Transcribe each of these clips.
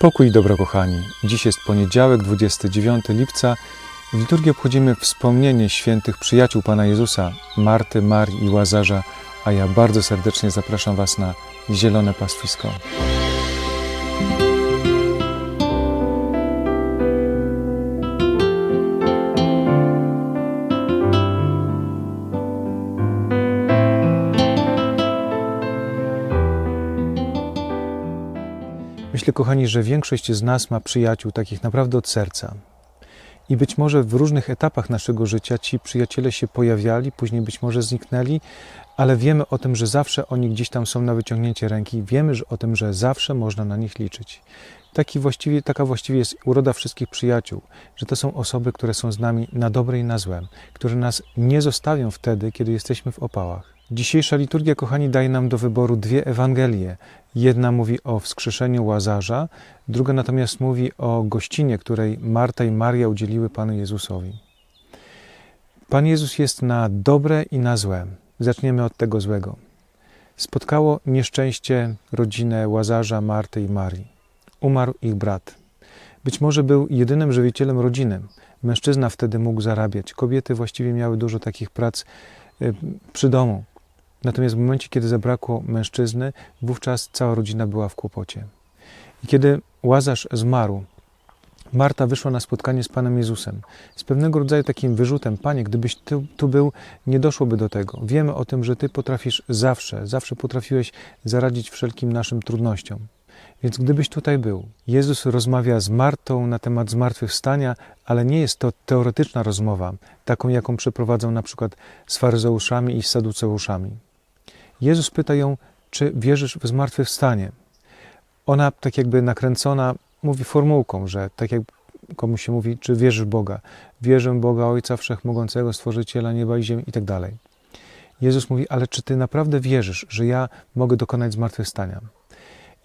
Pokój i dobro, kochani. Dziś jest poniedziałek, 29 lipca. W liturgii obchodzimy wspomnienie świętych przyjaciół Pana Jezusa, Marty, Marii i Łazarza, a ja bardzo serdecznie zapraszam Was na zielone pastwisko. Myślę, kochani, że większość z nas ma przyjaciół takich naprawdę od serca. I być może w różnych etapach naszego życia ci przyjaciele się pojawiali, później być może zniknęli, ale wiemy o tym, że zawsze oni gdzieś tam są na wyciągnięcie ręki. Wiemy o tym, że zawsze można na nich liczyć. Taki właściwie, taka właściwie jest uroda wszystkich przyjaciół, że to są osoby, które są z nami na dobre i na złe, które nas nie zostawią wtedy, kiedy jesteśmy w opałach. Dzisiejsza liturgia, kochani, daje nam do wyboru dwie Ewangelie. Jedna mówi o wskrzeszeniu Łazarza, druga natomiast mówi o gościnie, której Marta i Maria udzieliły Panu Jezusowi. Pan Jezus jest na dobre i na złe. Zaczniemy od tego złego. Spotkało nieszczęście rodzinę Łazarza, Marty i Marii. Umarł ich brat. Być może był jedynym żywicielem rodziny. Mężczyzna wtedy mógł zarabiać. Kobiety właściwie miały dużo takich prac y, przy domu. Natomiast w momencie, kiedy zabrakło mężczyzny, wówczas cała rodzina była w kłopocie. I kiedy Łazarz zmarł, Marta wyszła na spotkanie z Panem Jezusem z pewnego rodzaju takim wyrzutem: Panie, gdybyś tu był, nie doszłoby do tego. Wiemy o tym, że Ty potrafisz zawsze, zawsze potrafiłeś zaradzić wszelkim naszym trudnościom. Więc gdybyś tutaj był, Jezus rozmawia z Martą na temat zmartwychwstania, ale nie jest to teoretyczna rozmowa, taką jaką przeprowadzał na przykład z faryzeuszami i z saduceuszami. Jezus pyta ją, czy wierzysz w zmartwychwstanie. Ona, tak jakby nakręcona, mówi formułką, że tak jak komuś się mówi, czy wierzysz w Boga. Wierzę w Boga Ojca Wszechmogącego, Stworzyciela nieba i ziemi i tak dalej. Jezus mówi, ale czy ty naprawdę wierzysz, że ja mogę dokonać zmartwychwstania?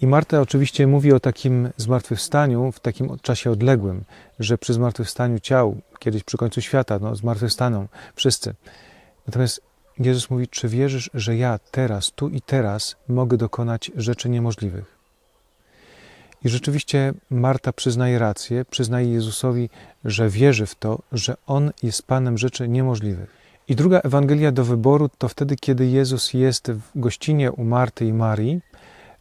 I Marta oczywiście mówi o takim zmartwychwstaniu w takim czasie odległym, że przy zmartwychwstaniu ciał, kiedyś przy końcu świata, no, zmartwychwstaną wszyscy. Natomiast Jezus mówi, czy wierzysz, że ja teraz, tu i teraz mogę dokonać rzeczy niemożliwych? I rzeczywiście Marta przyznaje rację, przyznaje Jezusowi, że wierzy w to, że On jest Panem rzeczy niemożliwych. I druga Ewangelia do wyboru to wtedy, kiedy Jezus jest w gościnie u Marty i Marii.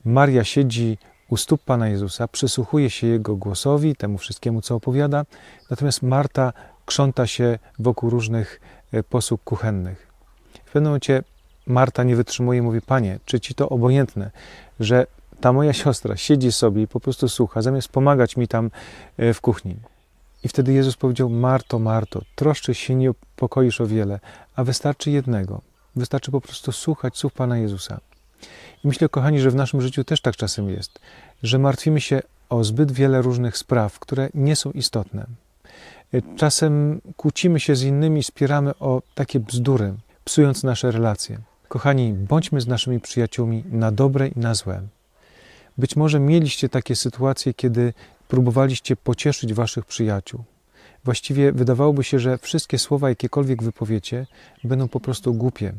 Maria siedzi u stóp Pana Jezusa, przysłuchuje się Jego głosowi, temu wszystkiemu, co opowiada, natomiast Marta krząta się wokół różnych posług kuchennych. Pewnym momencie Marta nie wytrzymuje i mówi: Panie, czy ci to obojętne, że ta moja siostra siedzi sobie i po prostu słucha, zamiast pomagać mi tam w kuchni? I wtedy Jezus powiedział: Marto, Marto, troszczy się, nie pokoisz o wiele, a wystarczy jednego. Wystarczy po prostu słuchać słów Pana Jezusa. I myślę, kochani, że w naszym życiu też tak czasem jest, że martwimy się o zbyt wiele różnych spraw, które nie są istotne. Czasem kłócimy się z innymi, spieramy o takie bzdury, psując nasze relacje. Kochani, bądźmy z naszymi przyjaciółmi na dobre i na złe. Być może mieliście takie sytuacje, kiedy próbowaliście pocieszyć waszych przyjaciół. Właściwie wydawałoby się, że wszystkie słowa, jakiekolwiek wypowiecie, będą po prostu głupie,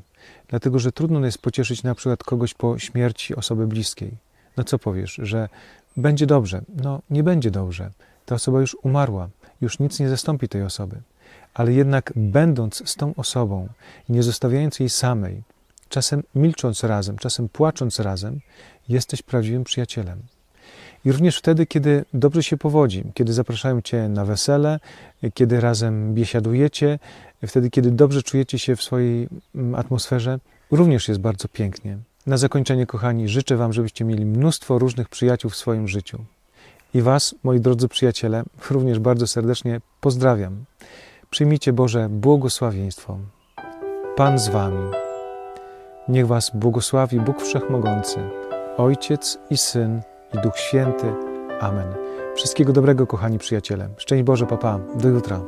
dlatego że trudno jest pocieszyć na przykład kogoś po śmierci osoby bliskiej. No co powiesz, że będzie dobrze? No nie będzie dobrze. Ta osoba już umarła, już nic nie zastąpi tej osoby. Ale jednak będąc z tą osobą, nie zostawiając jej samej, czasem milcząc razem, czasem płacząc razem, jesteś prawdziwym przyjacielem. I również wtedy, kiedy dobrze się powodzi, kiedy zapraszają cię na wesele, kiedy razem biesiadujecie, wtedy, kiedy dobrze czujecie się w swojej atmosferze, również jest bardzo pięknie. Na zakończenie, kochani, życzę Wam, żebyście mieli mnóstwo różnych przyjaciół w swoim życiu. I Was, moi drodzy przyjaciele, również bardzo serdecznie pozdrawiam. Przyjmijcie Boże błogosławieństwo. Pan z Wami. Niech Was błogosławi Bóg Wszechmogący, Ojciec i Syn i Duch Święty. Amen. Wszystkiego dobrego, kochani przyjaciele. Szczęść Boże, papa. Do jutra.